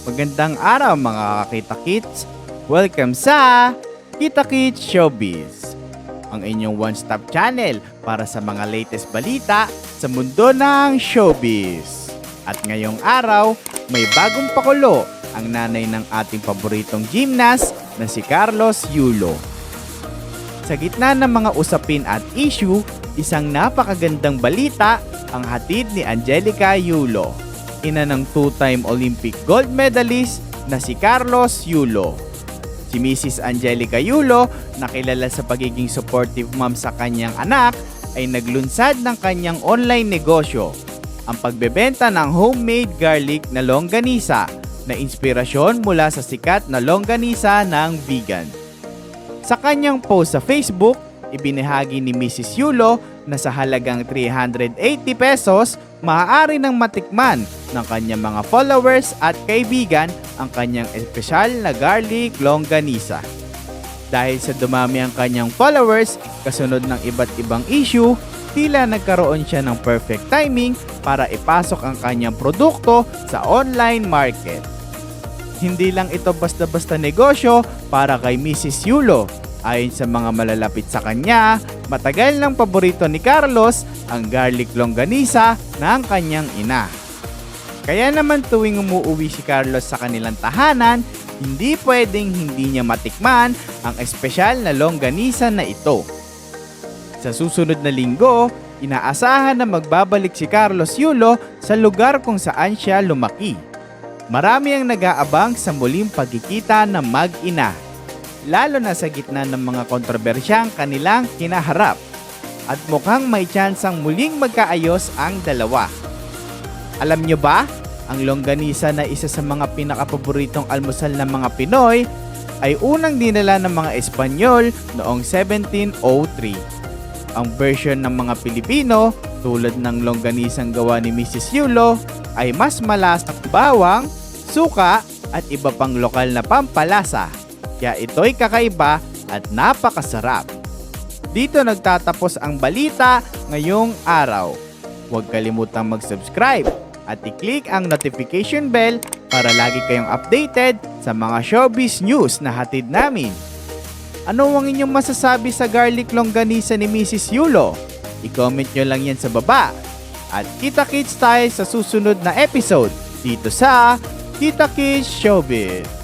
Magandang araw mga kakita kits. Welcome sa Kita Kits Showbiz. Ang inyong one-stop channel para sa mga latest balita sa mundo ng showbiz. At ngayong araw, may bagong pakulo ang nanay ng ating paboritong gymnast na si Carlos Yulo. Sa gitna ng mga usapin at issue, isang napakagandang balita ang hatid ni Angelica Yulo, ina ng two-time Olympic gold medalist na si Carlos Yulo. Si Mrs. Angelica Yulo, na kilala sa pagiging supportive mom sa kanyang anak, ay naglunsad ng kanyang online negosyo, ang pagbebenta ng homemade garlic na longganisa na inspirasyon mula sa sikat na longganisa ng vegan. Sa kanyang post sa Facebook, ibinahagi ni Mrs. Yulo na sa halagang 380 pesos, maaari nang matikman ng kanyang mga followers at kaibigan ang kanyang espesyal na garlic longganisa. Dahil sa dumami ang kanyang followers, kasunod ng iba't ibang issue, tila nagkaroon siya ng perfect timing para ipasok ang kanyang produkto sa online market. Hindi lang ito basta-basta negosyo para kay Mrs. Yulo. Ayon sa mga malalapit sa kanya, matagal ng paborito ni Carlos ang garlic longganisa ng kanyang ina. Kaya naman tuwing umuwi si Carlos sa kanilang tahanan, hindi pwedeng hindi niya matikman ang espesyal na longganisa na ito. Sa susunod na linggo, inaasahan na magbabalik si Carlos Yulo sa lugar kung saan siya lumaki. Marami ang nag-aabang sa muling pagkikita ng mag-ina, lalo na sa gitna ng mga kontrobersyang kanilang kinaharap. At mukhang may tsansang muling magkaayos ang dalawa. Alam nyo ba, ang longganisa na isa sa mga pinakapaboritong almusal ng mga Pinoy ay unang dinala ng mga Espanyol noong 1703. Ang version ng mga Pilipino, tulad ng longganisang gawa ni Mrs. Yulo, ay mas malasang bawang, suka at iba pang lokal na pampalasa. Kaya ito'y kakaiba at napakasarap. Dito nagtatapos ang balita ngayong araw. Huwag kalimutang mag-subscribe at i-click ang notification bell para lagi kayong updated sa mga showbiz news na hatid namin. Ano ang inyong masasabi sa garlic longganisa ni Mrs. Yulo? I-comment nyo lang yan sa baba. At kita-kits tayo sa susunod na episode dito sa Kita Kids Showbiz.